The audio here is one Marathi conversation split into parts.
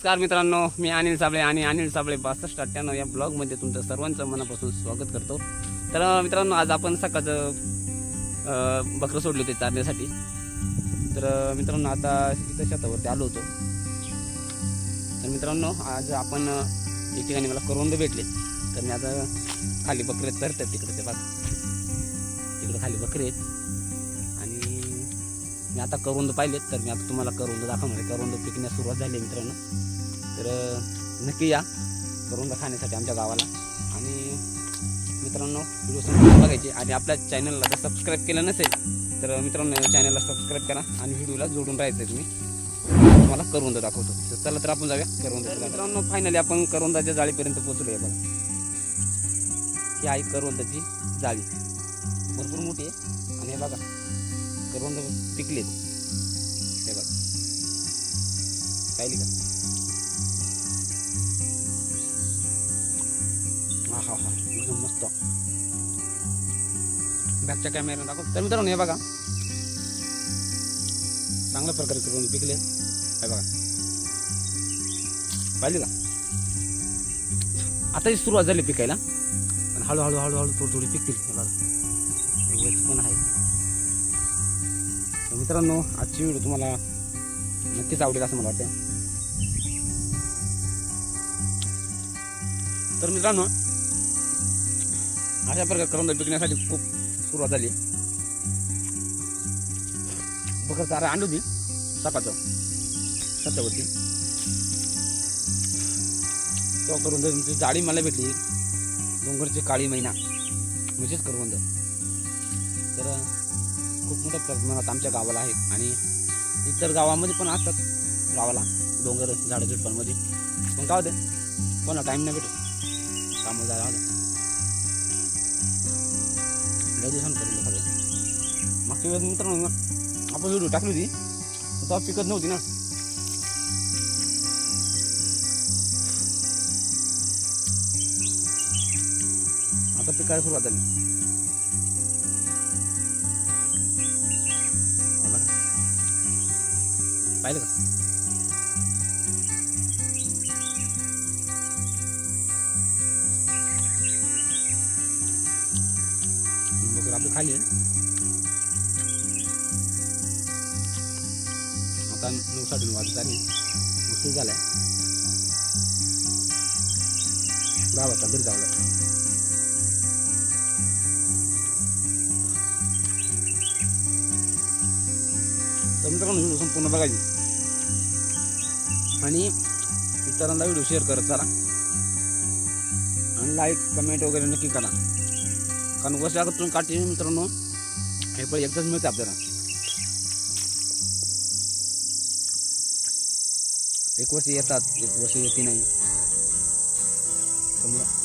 नमस्कार मित्रांनो मी अनिल साबळे आणि अनिल साबळे बासष्ट अठ्ठ्याण्णव या ब्लॉगमध्ये तुमचं सर्वांचं मनापासून स्वागत करतो. तर मित्रांनो आज आपण सकाळचं बकरं सोडले होते चारण्यासाठी. तर मित्रांनो आता इथं शेतावरती आलो होतो. तर मित्रांनो आज आपण एक ठिकाणी मला करोंद भेटले. तर मी आता खाली बकरे करतात तिकडे ते बघा. तिकडे खाली बकरे आहेत. मी आता करवंद पाहिलेत तर मी आता तुम्हाला करवंद दाखवणार आहे. करवंद पिकण्यास सुरुवात झाली मित्रांनो. तर नक्की या करवंद खाण्यासाठी आमच्या गावाला. आणि मित्रांनो व्हिडिओ संपूर्ण बघायचे. आणि आपल्या चॅनलला जर सबस्क्राईब केलं नसेल तर मित्रांनो चॅनलला सबस्क्राईब करा आणि व्हिडिओला जोडून राहायचं तुम्ही. तुम्हाला करवंद दाखवतो. तर चला तर आपण जाऊया करवंद मित्रांनो फायनली आपण करवंदाच्या जाळीपर्यंत पोहोचलो आहे बघा. ही आहे करोंदाची जाळी. भरपूर मोठी आहे. आणि हे बघा. करवंद पिकलेत हे बघा. पाहिली का? हा हा हा एकदम मस्त. बॅकच्या कॅमेरा दाखव तर मित्रांनो हे बघा. चांगल्या प्रकारे करवंद पिकले. हे बघा. पाहिली का? आताही सुरुवात झाली पिकायला. पण हळूहळू हळूहळू थोडी थोडी पिकतील. हे बघा. एवढंच पण आहे. मित्रांनो आजची व्हिडिओ तुम्हाला नक्कीच आवडेल असं मला वाटतं तर मित्रांनो अशा प्रकारे करंद पिकण्यासाठी खूप सुरुवात झाली. बकर चारा आणली होती सकाळचं सत्यावरती. तेव्हा करून तुमची जाळी मला भेटली. डोंगरची काळी महिना म्हणजेच करवंद तर खूप मोठ्या प्रमाणात आमच्या गावाला आहेत आणि इतर गावामध्ये पण असतात गावाला डोंगर झाडं झुडपांमध्ये. पण काय होते कोणा टाईम नाही भेटत. कामं जायला होतं लय दिवसांनी करून सगळे मागच्या वेळेस मित्रांनो आपण व्हिडिओ टाकली होती पण तेव्हा पिकत नव्हती ना. आता पिकायला सुरुवात झाली. पाहिलं का? बकर आपली खाली आहे. आता नऊ साडे वाजत आली उशीर झालाय. दहा वाजता घरी जावं लागतं. मित्रांनो व्हिडिओ संपूर्ण बघायची. आणि इतरांना व्हिडिओ शेअर करत चला. आणि लाईक कमेंट वगैरे नक्की करा. कारण वर्षातून काटे मित्रांनो. हे पण एकदाच मिळते आपल्याला. एक वर्ष येतात एक वर्ष येते नाही. समजा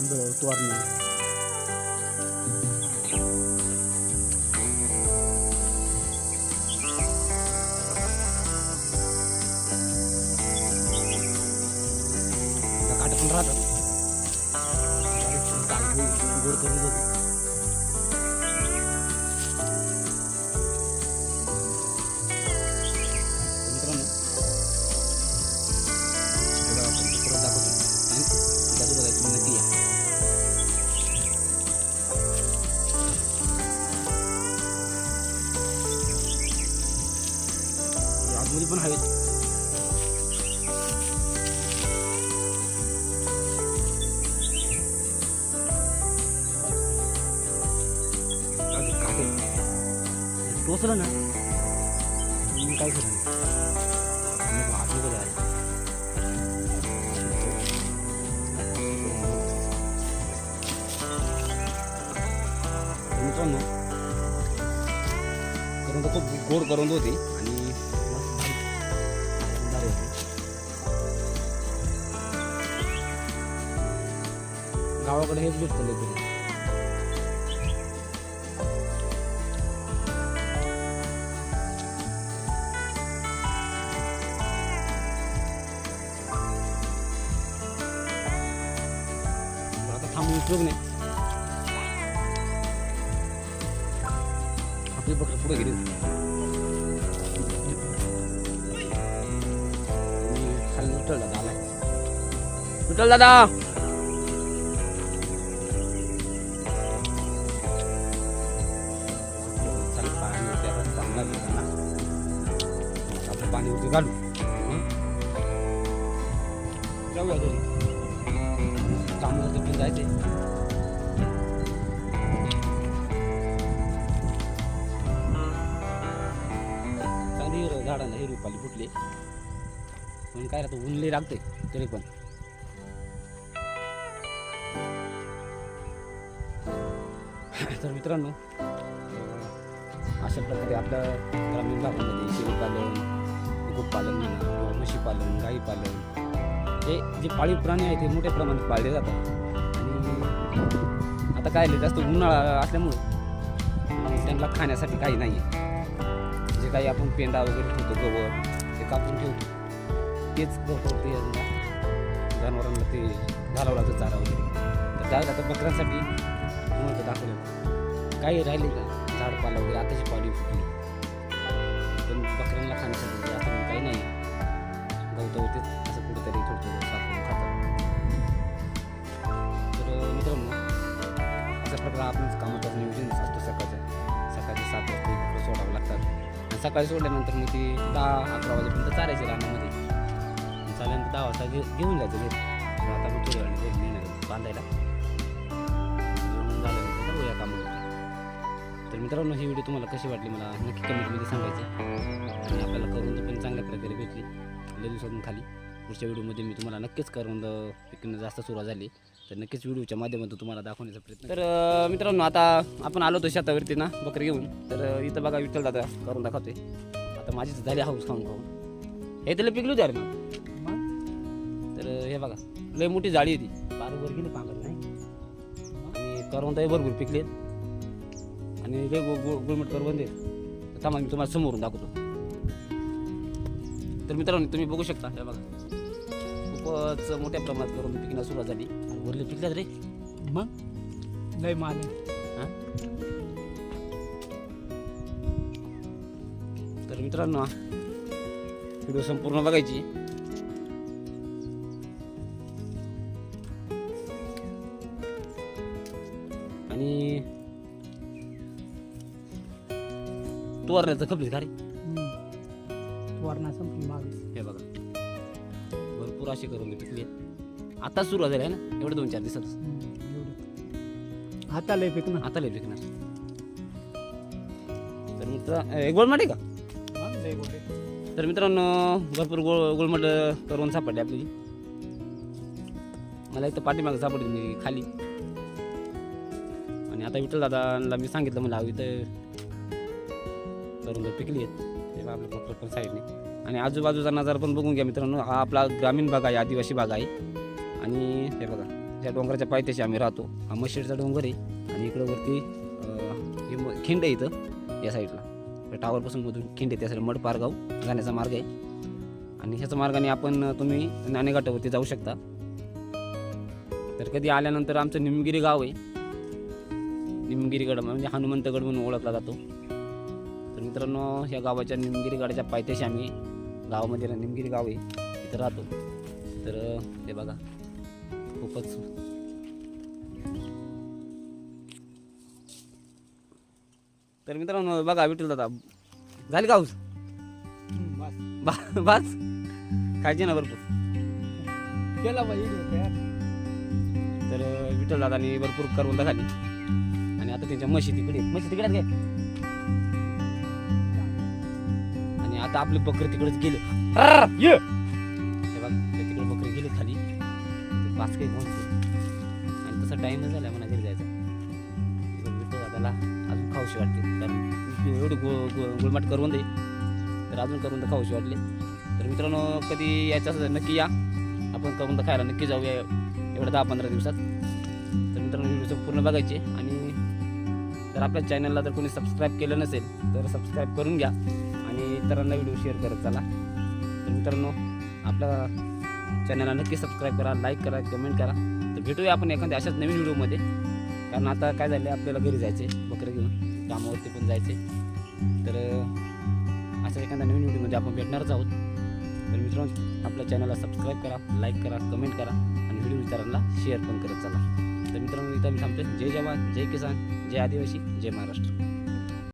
मग त्याचा पण आंबे तोरणं काट पण राहतात पोचलं ना. मी काय करू मित्रांनो करून तर खूप गोड करून होती आणि गावाकडे हेच भेटतं 그러네. அப்படியே பக்கத்தில் கூட இரு விட்டல் தாதா விட்டல் தாதா कामाला तिकडून जायचे चांगली हिरव झाडांना हिरवी पाली फुटली. पण काय राहतं उनले लागते तरी पण. तर मित्रांनो अशा प्रकारे आपल्या ग्रामीण भागामध्ये शेळीपालन कुक्कुटपालन म्हणा किंवा म्हशीपालन गाईपालन हे जे पाळीव प्राणी आहेत ते मोठ्या प्रमाणात पाळले जातात. आणि आता काय जास्त उन्हाळा असल्यामुळं त्यांना खाण्यासाठी काही नाही आहे. जे काही आपण पेंडा वगैरे ठेवतो गवत ते कापून ठेवतो. तेच गवत ते जनावरांना ते घालावं लागतं चारा वगैरे. तर त्या आता बकऱ्यांसाठी म्हणतो दाखवलं. काही राहिले का? झाडपाला वगैरे आताची पाणी फुटली. पण बकऱ्यांना खाण्यासाठी असं काही नाही गवत होतेच सकाळी सोडल्यानंतर मग ती दहा अकरा वाजेपर्यंत चालायची रानामध्ये. चालल्यानंतर दहा वाजता घे घेऊन जायचं घरी. आता मग थोड्या नेणार बांधायला. झाल्यानंतर जाऊया कामावर तर मित्रांनो ही व्हिडिओ तुम्हाला कशी वाटली मला नक्की कमेंटमध्ये सांगायचं. आणि आपल्याला करून पण चांगल्या प्रकारे भेटली. लय दिवसातून खाली. पुढच्या व्हिडिओमध्ये मी तुम्हाला नक्कीच करून पिकणं जास्त सुरुवात झाली. तर नक्कीच व्हिडिओच्या माध्यमातून तुम्हाला दाखवण्याचा प्रयत्न तर अं, मित्रांनो आता आपण आलो होतो शेतावरती ना बकरी घेऊन. तर अं, इथं बघा विठ्ठल दादा करून दाखवते आता माझीच झाली हाऊस खाऊन खाऊन हे त्याला पिकलो अरे मग तर अं, हे बघा लय मोठी जाळी होती. बार गेली पांगत नाही. आणि करवंदाही भरपूर पिकले आणि लय गु गु गुळमट करवंदे तर थांबा मी तुम्हाला समोरून दाखवतो. तर मित्रांनो तुम्ही बघू शकता हे बघा. खूपच मोठ्या प्रमाणात करून पिकण्यास सुरुवात झाली. वरले पिकल्यात रे. मग? लय माल. तर मित्रांनो व्हिडिओ संपूर्ण बघायची. आणि तू वरण्याचं खपलीस का रे? हम्म. वरणा संपली माग हे बघा. भरपूर असे करून पिकले. आता सुरुवात झाली आहे ना? एवढं दोन चार दिवसात एवढं हाताला पीक ना आता लय पिकणार. तर मित्र आहे का? लय. तर मित्रांनो भरपूर गोळ गोळमट करून सापडले आपली. मला इथं पाठीमागं सापडली मी खाली. आणि आता विठ्ठल दादाला मी सांगितलं मला इथं करून जर पिकली आहेत ते बघा आपल्या फक्त पण साईडने. आणि आजूबाजूचा नजारा पण बघून घ्या मित्रांनो हा आपला ग्रामीण भाग आहे आदिवासी भाग आहे. आणि हे बघा त्या डोंगराच्या पायथ्याशी आम्ही राहतो. हा मशिडचा डोंगर आहे आणि इकडं वरती हे खिंड आहे इथं या साईडला. टावरपासून मधून खिंड आहे त्या साईड मडपारगाव जाण्याचा मार्ग आहे. आणि ह्याच्या मार्गाने आपण तुम्ही नाणेघाटावरती जाऊ शकता. तर कधी आल्यानंतर आमचं निमगिरी गाव आहे. निमगिरीगड म्हणजे हनुमंतगड म्हणून ओळखला जातो. तर मित्रांनो ह्या गावाच्या निमगिरी गडाच्या पायथ्याशी आम्ही गावामध्ये निमगिरी गाव आहे तिथं राहतो. तर हे ते बघा. खूपच तर मित्रांनो बघा विठ्ठल दादा. झाली का हाऊस बस. खायचे ना भरपूर. केला तयार. तर विठ्ठल दादानी भरपूर करवंद खाली आणि आता त्यांच्या म्हशी तिकडे. म्हशी तिकडे काय आणि आता आपले बकरे तिकडेच गेले. पाच काही घेऊन आणि तसा टाइम झाला म्हणा घरी जायचा. त्याला अजून खाऊशी वाटते कारण एवढी गो गो गुळमाट करून दे. तर अजून करून तर खाऊशी वाटले. तर मित्रांनो कधी यायचं असं नक्की या. आपण करून तर खायला नक्की जाऊया एवढ्या दहा पंधरा दिवसात. तर मित्रांनो व्हिडिओ पूर्ण बघायचे आणि जर आपल्या चॅनलला जर कोणी सबस्क्राईब केलं नसेल तर सबस्क्राईब करून घ्या. आणि इतरांना व्हिडिओ शेअर करत चला. तर मित्रांनो आपला चॅनलला नक्की सबस्क्राईब करा लाईक करा कमेंट करा. तर भेटूया आपण एखाद्या अशाच नवीन व्हिडिओमध्ये. कारण आता काय झालं आपल्याला घरी जायचे बकरे घेऊन. कामावरती पण जायचे तर अशा एखाद्या नवीन व्हिडिओमध्ये आपण भेटणारच आहोत. तर मित्रांनो आपल्या चॅनलला सबस्क्राईब करा लाईक करा कमेंट करा आणि व्हिडिओ विचारांना शेअर पण करत चला. तर मित्रांनो इथं मी थांबतो जय जवान जय किसान जय आदिवासी जय महाराष्ट्र.